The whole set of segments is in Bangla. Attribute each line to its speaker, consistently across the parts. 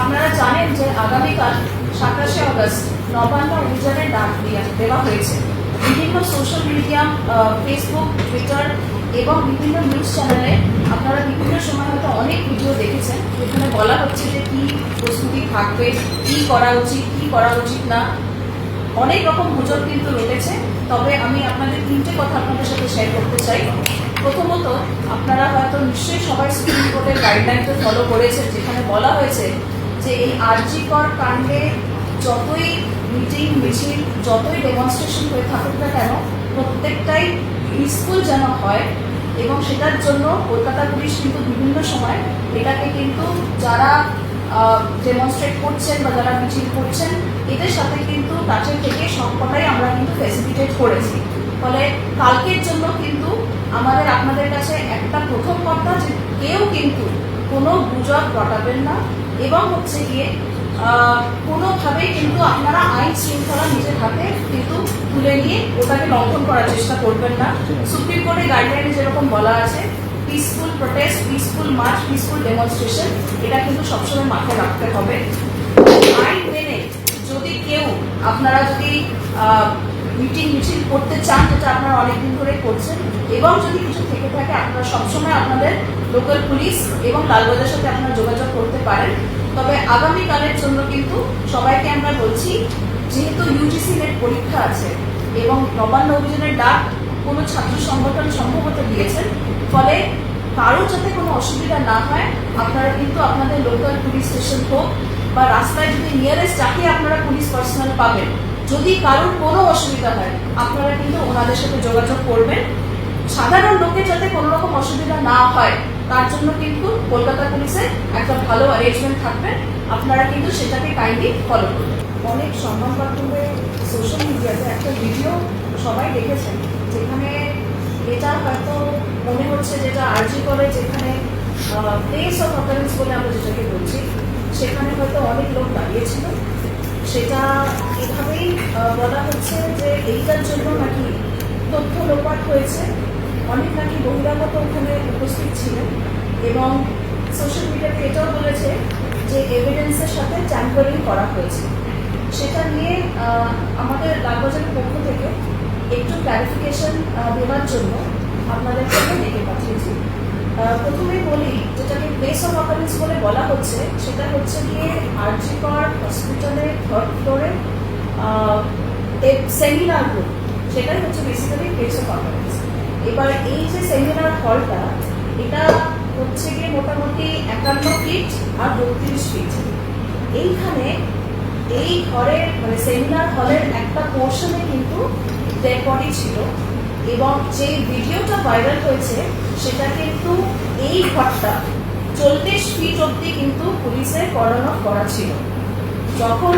Speaker 1: আপনারা জানেন যে আগামীকাল সাতাশে আগস্ট নবান্ন অভিযানের ডাক দেওয়া হয়েছে। বিভিন্ন সোশ্যাল মিডিয়া ফেসবুক টুইটার এবং বিভিন্ন নিউজ চ্যানেলে আপনারা বিভিন্ন সময় হয়তো অনেক ভিডিও দেখেছেন। যেখানে বলা হচ্ছে যে কী প্রস্তুতি থাকবে, কী করা উচিত, কী করা উচিত না। অনেক রকম গুজব কিন্তু রয়েছে। তবে আমি আপনাদের তিনটে কথা আপনাদের সাথে শেয়ার করতে চাই। প্রথমত, আপনারা হয়তো নিশ্চয়ই সবাই সুপ্রিম কোর্টের গাইডলাইনকে ফলো করেছেন, যেখানে বলা হয়েছে যে এই আর্জিকর কাণ্ডে যতই মিটিং, মিছিল, যতই ডেমনস্ট্রেশন হয়ে থাকুক না কেন, প্রত্যেকটাই পিসফুল যেন হয় এবং সেটার জন্য কলকাতা পুলিশ কিন্তু বিভিন্ন সময় এটাকে কিন্তু যারা ডেমনস্ট্রেট করছেন বা যারা মিছিল করছেন, এদের সাথে কিন্তু কাছের থেকে সবকটাই আমরা কিন্তু ফেসিলিটেট করেছি। ফলে কালকের জন্য কিন্তু আমাদের, আপনাদের কাছে একটা প্রথম কথা যে কেউ কিন্তু কোনো গুজব ঘটাবেন না। এবং হচ্ছে গিয়ে কোনোভাবেই কিন্তু আপনারা আইন শৃঙ্খলা নিজের হাতে কিন্তু তুলে নিয়ে ওটাকে লঙ্ঘন করার চেষ্টা করবেন না। সুপ্রিম কোর্টের গাইডলাইনে যেরকম বলা আছে peaceful protest peaceful march peaceful demonstration এটা কিন্তু সবসময় মাথায় রাখতে হবে। আইন মেনে যদি কেউ আপনারা যদি মিটিং মিছিল করতে চান, যেটা আপনারা অনেকদিন ধরে করছেন, এবং যদি থেকে, আপনারা সবসময় আপনাদের লোকাল পুলিশ এবং লালবাজার সাথে আপনারা যোগাযোগ করতে পারেন। তবে আগামীকালের জন্য কিন্তু সবাইকে আমরা বলছি, যেহেতু ইউজিসি নেট পরীক্ষা আছে এবং নবান্ন অভিযানের ডাক কোনো ছাত্র সংগঠন সম্ভবত দিয়েছেন, ফলে কারও যাতে কোনো অসুবিধা না হয়, আপনারা কিন্তু আপনাদের লোকাল পুলিশ স্টেশন হোক বা রাস্তায় যদি নিয়ারেস্ট যাকে আপনারা পুলিশ পার্সোনাল পাবেন, যদি কারোর কোনো অসুবিধা হয়, আপনারা কিন্তু ওনাদের সাথে যোগাযোগ করবেন। সাধারণ লোকের যাতে কোনো রকম অসুবিধা না হয়, তার জন্য কিন্তু কলকাতা পুলিশের একটা ভালো অ্যারেঞ্জমেন্ট থাকবে। আপনারা কিন্তু সেটাকে কাইন্ডলি ফলো করবেন অনেক সংবাদ মাধ্যমে সোশ্যাল মিডিয়াতে একটা ভিডিও সবাই দেখেছেন, যেখানে এটা হয়তো মনে হচ্ছে যেটা আরজি করে, যেখানে প্লেস অফ অকারেন্স বলে আমরা যেটাকে বলছি, সেখানে হয়তো অনেক লোক দাঁড়িয়েছিল। সেটা এভাবেই বলা হচ্ছে যে এইটার জন্য নাকি তথ্য লোপাট হয়েছে। অনেক নাকি বহিরাগত ওখানে উপস্থিত ছিলেন এবং সোশ্যাল মিডিয়াতে এটাও বলেছে যে এভিডেন্সের সাথে ট্যাম্পারিং করা হয়েছে। সেটা নিয়ে আমাদের লালবাজারের পক্ষ থেকে একটু ক্লারিফিকেশন দেওয়ার জন্য আপনাদের জন্য ডেকে পাঠিয়েছি। আহ, প্রথমেই বলি যেটাকে প্লেস অফ অকারেন্স বলে বলা হচ্ছে সেটা হচ্ছে গিয়ে আরজিকর হসপিটালের থার্ড ফ্লোরে সেমিনার রুম সেটাই হচ্ছে বেসিক্যালি প্লেস অফ অকারেন্স এবার এই যে সেমিনার হলটা এটা হচ্ছে গিয়ে মোটামুটি একান্ন ফিট আর বত্রিশ ফিট এইখানে এই ঘরের মানে সেমিনার হলের একটা পোর্শনে কিন্তু ডেড ছিল এবং যে ভিডিওটা ভাইরাল হয়েছে, সেটা কিন্তু এই ঘরটা চল্লিশ ফিট অব্দি কিন্তু পুলিশের করানো করা ছিল। যখন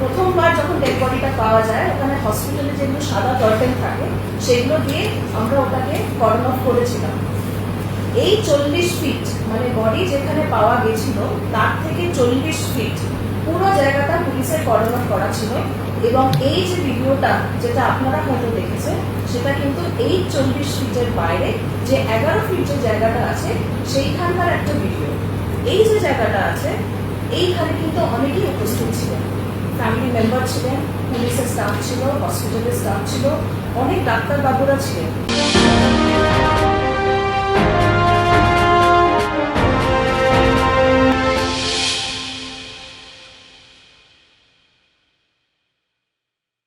Speaker 1: প্রথমবার যখন ডেড বডিটা পাওয়া যায়, ওখানে হসপিটালে যেগুলো সাদা কার্টেন থাকে, সেগুলো দিয়ে আমরা ওটাকে করন অফ করেছিলাম। এই চল্লিশ ফিট মানে বডি যেখানে পাওয়া গেছিল, তার থেকে চল্লিশ ফিট পুরো জায়গাটা পুলিশের করন অফ করা ছিল এবং এই যে ভিডিওটা, যেটা আপনারা হয়তো দেখেছেন, সেটা কিন্তু এই চল্লিশ ফিটের বাইরে যে এগারো ফিট যে জায়গাটা আছে, সেইখানকার একটা ভিডিও এই যে জায়গাটা আছে, এইখানে কিন্তু অনেকেই উপস্থিত ছিলেন। ফ্যামিলি মেম্বার ছিলেন পুলিশের স্টাফ ছিল হসপিটালের স্টাফ ছিল অনেক ডাক্তারবাবুরা ছিলেন।